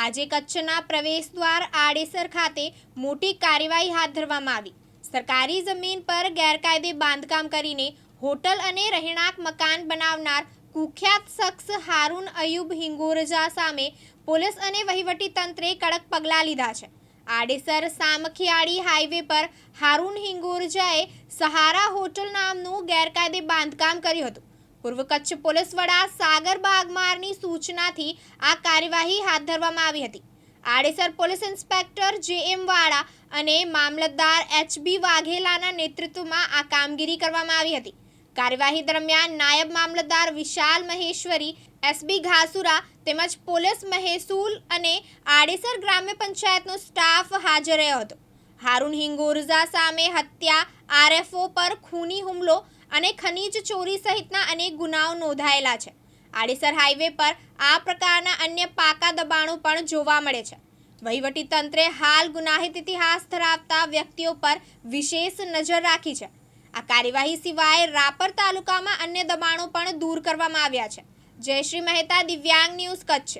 આજે કચ્છના પ્રવેશદ્વાર આડેસર ખાતે મોટી કાર્યવાહી હાથ ધરવામાં આવી. સરકારી જમીન પર ગેરકાયદે બાંધકામ કરીને હોટલ અને રહેણાંક મકાન બનાવનાર કુખ્યાત શખ્સ હારૂન અયુબ હિંગોરજા સામે પોલીસ અને વહીવટી તંત્રે કડક પગલાં લીધા છે. આડેસર સામખિયાળી હાઈવે પર હારૂન હિંગોરજાએ સહારા હોટલ નામનું ગેરકાયદે બાંધકામ કર્યું હતું. પૂર્વ કચ્છ પોલીસ વડા સાગર બાગમારની સૂચનાથી આ કાર્યવાહી હાથ ધરવામાં આવી હતી. આડેસર પોલીસ ઇન્સ્પેક્ટર જે એમ વાળા અને મામલતદાર એચ બી વાઘેલાના નેતૃત્વમાં આ કામગીરી કરવામાં આવી હતી. કાર્યવાહી દરમિયાન નાયબ મામલતદાર વિશાલ મહેશ્વરી એસબી ઘાસુરા તેમજ પોલીસ મહેસૂલ અને આડેસર ગ્રામ્ય પંચાયતનો સ્ટાફ હાજર રહ્યો હતો. હારૂન હિંગોરઝા સામે હત્યા, આરએફઓ પર ખૂની હુમલો અને ખનીજ ચોરી સહિતના અનેક ગુનાઓ નોંધાયેલા છે. આડેસર હાઈવે પર આ પ્રકારના અન્ય પાકા દબાણો પણ જોવા મળે છે. વહીવટી તંત્રે હાલ ગુનાહિત ઇતિહાસ ધરાવતા વ્યક્તિઓ પર વિશેષ નજર રાખી છે. આ કાર્યવાહી સિવાય રાપર તાલુકામાં અન્ય દબાણો પણ દૂર કરવામાં આવ્યા છે. જયશ્રી મહેતા દિવ્યાંગ ન્યૂઝ કચ્છ.